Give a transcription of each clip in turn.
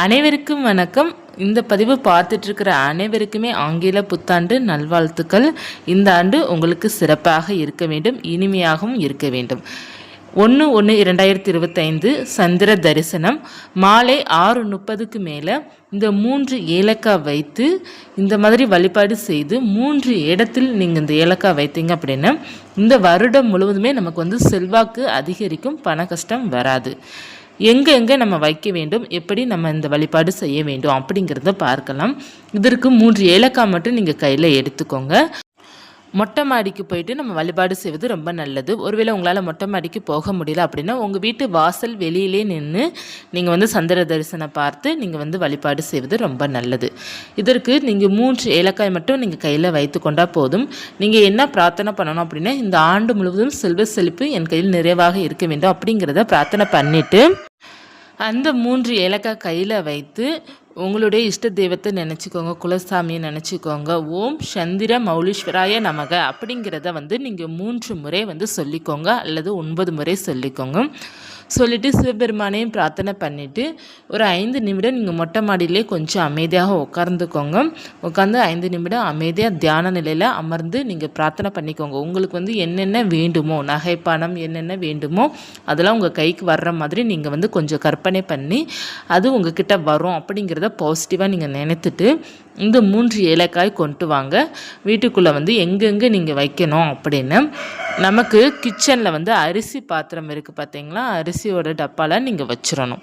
அனைவருக்கும் வணக்கம். இந்த பதிவு பார்த்துட்ருக்கிற அனைவருக்குமே ஆங்கில புத்தாண்டு நல்வாழ்த்துக்கள். இந்த ஆண்டு உங்களுக்கு சிறப்பாக இருக்க வேண்டும் இனிமையாகவும் இருக்க வேண்டும். ஒன்று ஒன்று இரண்டாயிரத்தி இருபத்தைந்து சந்திர தரிசனம். மாலை ஆறு முப்பதுக்கு மேலே இந்த மூன்று ஏலக்காய் வைத்து இந்த மாதிரி வழிபாடு செய்து மூன்று இடத்தில் நீங்கள் இந்த ஏலக்காய் வைத்தீங்க அப்படின்னா இந்த வருடம் முழுவதுமே நமக்கு வந்து செல்வாக்கு அதிகரிக்கும் பண கஷ்டம் வராது. எங்கே எங்கே நம்ம வைக்க வேண்டும்? எப்படி நம்ம இந்த வழிபாடு செய்ய வேண்டும்? அப்படிங்கிறத பார்க்கலாம். இதற்கு மூன்று ஏலக்காய் மட்டும் நீங்கள் கையில் எடுத்துக்கோங்க. மொட்டை மாடிக்கு போயிட்டு நம்ம வழிபாடு செய்வது ரொம்ப நல்லது. ஒருவேளை உங்களால் மொட்டை மாடிக்கு போக முடியல அப்படின்னா உங்கள் வீட்டு வாசல் வெளியிலே நின்று நீங்கள் வந்து சந்திர தரிசனம் பார்த்து நீங்கள் வந்து வழிபாடு செய்வது ரொம்ப நல்லது. இதற்கு நீங்கள் மூன்று ஏலக்காய் மட்டும் நீங்கள் கையில் வைத்து கொண்டால் போதும். நீங்கள் என்ன பிரார்த்தனை பண்ணணும் அப்படின்னா இந்த ஆண்டு முழுவதும் செல்வ செழிப்பு என் கையில் நிறைவாக இருக்க வேண்டும் அப்படிங்கிறத பிரார்த்தனை பண்ணிவிட்டு அந்த மூன்று ஏலக்காய் கையில் வைத்து உங்களுடைய இஷ்ட தெய்வத்தை நினச்சிக்கோங்க குலசாமியை நினச்சிக்கோங்க. ஓம் சந்திர மௌலீஸ்வராய நமக அப்படிங்கிறத வந்து நீங்கள் மூன்று முறை வந்து சொல்லிக்கோங்க அல்லது ஒன்பது முறை சொல்லிக்கோங்க. சொல்லிவிட்டு சிவபெருமானையும் பிரார்த்தனை பண்ணிவிட்டு ஒரு ஐந்து நிமிடம் நீங்கள் மொட்டை மாடியிலே கொஞ்சம் அமைதியாக உட்கார்ந்துக்கோங்க. உட்காந்து ஐந்து நிமிடம் அமைதியாக தியான நிலையில் அமர்ந்து நீங்கள் பிரார்த்தனை பண்ணிக்கோங்க. உங்களுக்கு வந்து என்னென்ன வேண்டுமோ நகை பணம் என்னென்ன வேண்டுமோ அதெல்லாம் உங்கள் கைக்கு வர்ற மாதிரி நீங்கள் வந்து கொஞ்சம் கற்பனை பண்ணி அது உங்ககிட்ட வரும் அப்படிங்கிறத பாசிட்டிவாக நீங்கள் நினைத்துட்டு இந்த மூன்று ஏலக்காய் கொண்டு வாங்க. வீட்டுக்குள்ளே வந்து எங்கெங்கே நீங்கள் வைக்கணும் அப்படின்னு நமக்கு கிச்சனில் வந்து அரிசி பாத்திரம் இருக்குது பார்த்தீங்களா அரிசியோட டப்பாவில் நீங்கள் வச்சிடணும்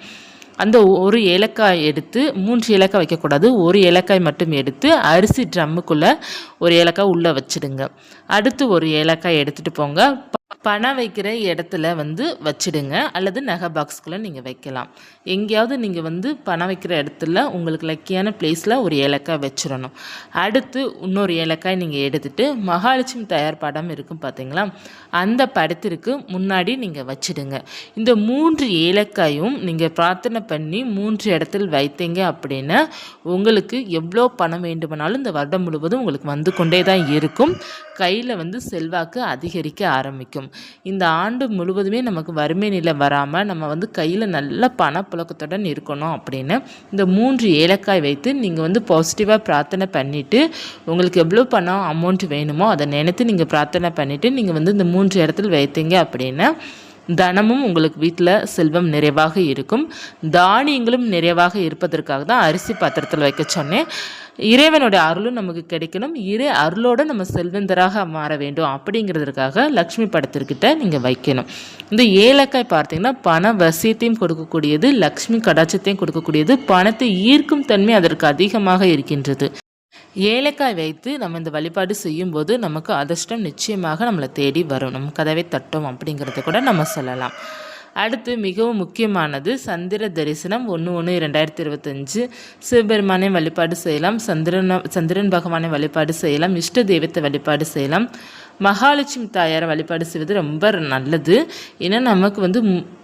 அந்த ஒரு ஏலக்காய் எடுத்து மூன்று ஏலக்காய் வைக்கக்கூடாது. ஒரு ஏலக்காய் மட்டும் எடுத்து அரிசி ட்ரம்முக்குள்ளே ஒரு ஏலக்காய் உள்ளே வச்சிடுங்க. அடுத்து ஒரு ஏலக்காய் எடுத்துகிட்டு போங்க. பணம் வைக்கிற இடத்துல வந்து வச்சுடுங்க. அல்லது நகை பாக்ஸ்குள்ளே நீங்கள் வைக்கலாம். எங்கேயாவது நீங்கள் வந்து பணம் வைக்கிற இடத்துல உங்களுக்கு லக்கியான பிளேஸில் ஒரு ஏலக்காய் வச்சிடணும். அடுத்து இன்னொரு ஏலக்காய் நீங்கள் எடுத்துகிட்டு மகாலட்சுமி தயார் படம் இருக்கும் பார்த்தீங்களா அந்த படத்திற்கு முன்னாடி நீங்கள் வச்சுடுங்க. இந்த மூன்று ஏலக்காயும் நீங்கள் பிரார்த்தனை பண்ணி மூன்று இடத்தில் வைத்தீங்க அப்படின்னா உங்களுக்கு எவ்வளோ பணம் வேண்டுமானாலும் இந்த வருடம் முழுவதும் உங்களுக்கு வந்து கொண்டே தான் இருக்கும். கையில் வந்து செல்வாக்கு அதிகரிக்க ஆரம்பிக்கும். இந்த ஆண்டு முழுவதுமே நமக்கு வறுமை நிலை வராமல் நம்ம வந்து கையில் நல்ல பணப்புழக்கத்துடன் இருக்கணும் அப்படின்னு இந்த மூன்று ஏலக்காய் வைத்து நீங்கள் வந்து பாசிட்டிவாக பிரார்த்தனை பண்ணிவிட்டு உங்களுக்கு எவ்வளோ பணம் அமௌண்ட் வேணுமோ அதை நினைத்து நீங்கள் பிரார்த்தனை பண்ணிவிட்டு நீங்கள் வந்து இந்த மூன்று இடத்துல வைத்தீங்க அப்படின்னா தனமும் உங்களுக்கு வீட்டில் செல்வம் நிறைவாக இருக்கும். தானியங்களும் நிறைவாக இருப்பதற்காக தான் அரிசி பாத்திரத்தில் வைக்க சொன்னேன். இறைவனுடைய அருளும் நமக்கு கிடைக்கணும். இறை அருளோடு நம்ம செல்வந்தராக மாற வேண்டும். அப்படிங்கிறதுக்காக லக்ஷ்மி படத்திற்கிட்ட நீங்கள் வைக்கணும். இந்த ஏலக்காய் பார்த்தீங்கன்னா பண வசியத்தையும் கொடுக்கக்கூடியது லக்ஷ்மி கடாட்சத்தையும் கொடுக்கக்கூடியது பணத்தை ஈர்க்கும் தன்மை அதற்கு அதிகமாக இருக்கின்றது. ஏலக்காய் வைத்து நம்ம இந்த வழிபாடு செய்யும்போது நமக்கு அதிர்ஷ்டம் நிச்சயமாக நம்மளை தேடி வரும். நம்ம கதவை தட்டும் அப்படிங்கிறத கூட நம்ம சொல்லலாம். அடுத்து மிகவும் முக்கியமானது சந்திர தரிசனம் ஒன்று ஒன்று இரண்டாயிரத்தி இருபத்தஞ்சு. சிவபெருமானை வழிபாடு செய்யலாம். சந்திரன சந்திரன் பகவானை வழிபாடு செய்யலாம். இஷ்ட தெய்வத்தை வழிபாடு செய்யலாம். மகாலட்சுமி தாயாரை வழிபாடு செய்வது ரொம்ப நல்லது. ஏன்னா நமக்கு வந்து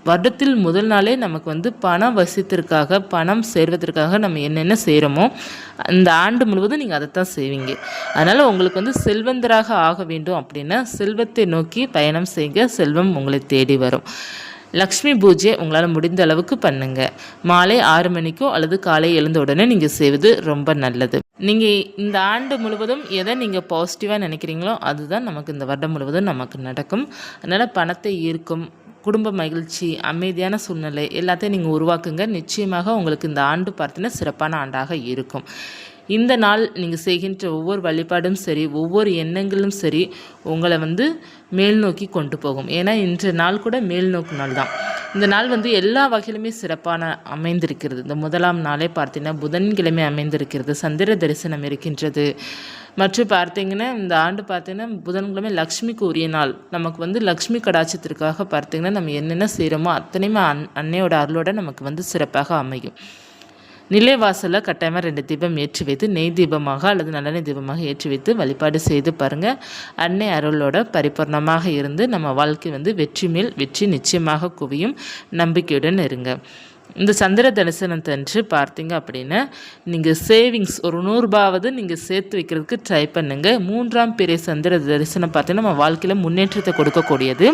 வருடத்தில் முதல் நாளே நமக்கு வந்து பணம் வசித்திற்காக பணம் சேர்வதற்காக நம்ம என்னென்ன செய்கிறோமோ அந்த ஆண்டு முழுவதும் நீங்கள் அதைத்தான் செய்வீங்க. அதனால் உங்களுக்கு வந்து செல்வந்தராக ஆக வேண்டும் அப்படின்னா செல்வத்தை நோக்கி பயணம் செய்ய செல்வம் உங்களை தேடி வரும். லக்ஷ்மி பூஜை உங்களால் முடிந்த அளவுக்கு பண்ணுங்கள் மாலை ஆறு மணிக்கோ அல்லது காலை எழுந்த உடனே நீங்கள் செய்வது ரொம்ப நல்லது. நீங்கள் இந்த ஆண்டு முழுவதும் எதை நீங்கள் பாசிட்டிவாக நினைக்கிறீங்களோ அதுதான் நமக்கு இந்த வருடம் முழுவதும் நமக்கு நடக்கும். அதனால் பணத்தை ஈர்க்கும் குடும்ப மகிழ்ச்சி அமைதியான சூழ்நிலை எல்லாத்தையும் நீங்கள் உருவாக்குங்க. நிச்சயமாக உங்களுக்கு இந்த ஆண்டு பார்த்தீங்கன்னா சிறப்பான ஆண்டாக இருக்கும். இந்த நாள் நீங்கள் செய்கின்ற ஒவ்வொரு வழிபாடும் சரி ஒவ்வொரு எண்ணங்களும் சரி உங்களை வந்து மேல் நோக்கி கொண்டு போகும். ஏன்னா இன்று நாள் கூட மேல் நோக்கு நாள் தான். இந்த நாள் வந்து எல்லா வகையிலுமே சிறப்பான அமைந்திருக்கிறது. இந்த முதலாம் நாளே பார்த்தீங்கன்னா புதன்கிழமை அமைந்திருக்கிறது சந்திர தரிசனம் இருக்கின்றது. மற்றும் பார்த்தீங்கன்னா இந்த ஆண்டு பார்த்தீங்கன்னா புதன்கிழமை லக்ஷ்மிக்கு உரிய நாள். நமக்கு வந்து லக்ஷ்மி கடாட்சத்திற்காக பார்த்தீங்கன்னா நம்ம என்னென்ன செய்கிறோமோ அத்தனையுமே அன் அன்னையோட அருளோட நமக்கு வந்து சிறப்பாக அமையும். நிலைவாசலில் கட்டாயமாக ரெண்டு தீபம் ஏற்றி வைத்து நெய் தீபமாக அல்லது நல்லெண்ணெய் தீபமாக ஏற்றி வைத்து வழிபாடு செய்து பாருங்கள் அன்னை அருளோட பரிபூர்ணமாக இருந்து நம்ம வாழ்க்கை வந்து வெற்றி மேல் வெற்றி நிச்சயமாக குவியும். நம்பிக்கையுடன் இருங்க. இந்த சந்திர தரிசனத்தன்று பார்த்தீங்க அப்படின்னா நீங்கள் சேவிங்ஸ் ஒரு நூறுரூபாவது நீங்கள் சேர்த்து வைக்கிறதுக்கு ட்ரை பண்ணுங்கள் மூன்றாம் பெரிய சந்திர தரிசனம் பார்த்தீங்கன்னா நம்ம வாழ்க்கையில் முன்னேற்றத்தை கொடுக்கக்கூடியது.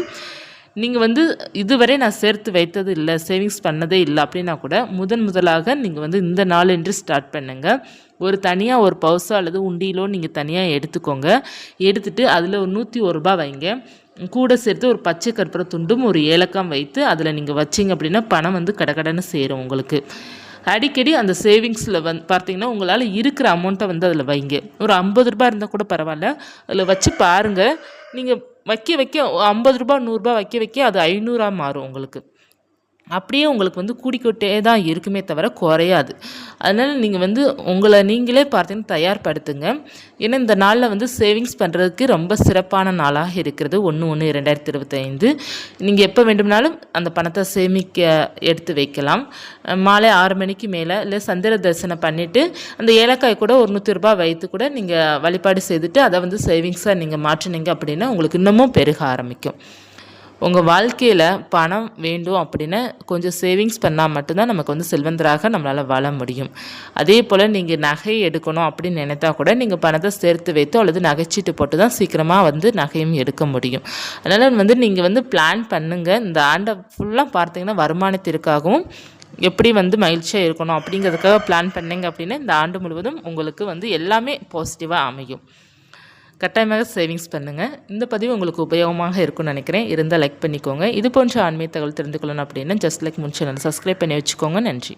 நீங்கள் வந்து இதுவரை நான் சேர்த்து வைத்தது இல்லை சேவிங்ஸ் பண்ணதே இல்லை அப்படின்னா கூட முதன் முதலாக நீங்கள் வந்து இந்த நாள் என்று ஸ்டார்ட் பண்ணுங்கள் ஒரு தனியாக ஒரு பவுசோ அல்லது உண்டியிலோ நீங்கள் தனியாக எடுத்துக்கோங்க. எடுத்துகிட்டு அதில் ஒரு நூற்றி ஒரு ரூபா வைங்க. கூட சேர்த்து ஒரு பச்சை கற்பூர துண்டும் ஒரு ஏலக்காய் வைத்து அதில் நீங்கள் வச்சிங்க அப்படின்னா பணம் வந்து கடகடன்னு சேரும் உங்களுக்கு. அடிக்கடி அந்த சேவிங்ஸில் வந் பார்த்தீங்கன்னா உங்களால் இருக்கிற அமௌண்ட்டை வந்து அதில் வைங்க. ஒரு ஐம்பது ரூபாய் இருந்தால் கூட பரவாயில்ல. அதில் வச்சு பாருங்கள் நீங்கள் வைக்க வைக்க ஐம்பது ரூபா நூறுரூபா வைக்க வைக்க அது ஐநூறாக மாறும் உங்களுக்கு. அப்படியே உங்களுக்கு வந்து கூடிக்கிட்டே தான் இருக்குமே தவிர குறையாது. அதனால் நீங்கள் வந்து உங்களை நீங்களே பார்த்தீங்கன்னா தயார்படுத்துங்க. ஏன்னா இந்த நாளில் வந்து சேவிங்ஸ் பண்ணுறதுக்கு ரொம்ப சிறப்பான நாளாக இருக்கிறது. ஒன்று ஒன்று இரண்டாயிரத்தி இருபத்தைந்து. நீங்கள் எப்போ வேண்டும்னாலும் அந்த பணத்தை சேமிக்க எடுத்து வைக்கலாம். மாலை ஆறு மணிக்கு மேலே இல்லை சந்திர தரிசனம் பண்ணிவிட்டு அந்த ஏலக்காய் கூட ஒரு நூற்றி ரூபாய் வைத்து கூட நீங்கள் வழிபாடு செய்துட்டு அதை வந்து சேவிங்ஸாக நீங்கள் மாற்றினீங்க அப்படின்னா உங்களுக்கு இன்னமும் பெருக ஆரம்பிக்கும். உங்கள் வாழ்க்கையில் பணம் வேண்டும் அப்படின்னு கொஞ்சம் சேவிங்ஸ் பண்ணால் மட்டும்தான் நமக்கு வந்து செல்வந்தராக நம்மளால் வாழ முடியும். அதே போல் நீங்கள் நகை எடுக்கணும் அப்படின்னு நினைத்தா கூட நீங்கள் பணத்தை சேர்த்து வைத்து அல்லது நகைச்சீட்டு போட்டு தான் சீக்கிரமாக வந்து நகையும் எடுக்க முடியும். அதனால் வந்து நீங்கள் வந்து பிளான் பண்ணுங்கள் இந்த ஆண்டை ஃபுல்லாக பார்த்தீங்கன்னா வருமானத்திற்காகவும் எப்படி வந்து மகிழ்ச்சியாக இருக்கணும் அப்படிங்கிறதுக்காக பிளான் பண்ணிங்க அப்படின்னா இந்த ஆண்டு முழுவதும் உங்களுக்கு வந்து எல்லாமே பாசிட்டிவாக அமையும். கட்டாயமாக சேவிங்ஸ் பண்ணுங்கள் இந்த பதிவு உங்களுக்கு உபயோகமாக இருக்கும்னு நினைக்கிறேன். இருந்தால் லைக் பண்ணிக்கோங்க. இது போன்ற ஆன்மீக தகவல் தெரிந்து கொள்ளணும் அப்படின்னா ஜஸ்ட் லைக் முன் சேனல் சப்ஸ்கிரைப் பண்ணி வச்சுக்கோங்க. நன்றி.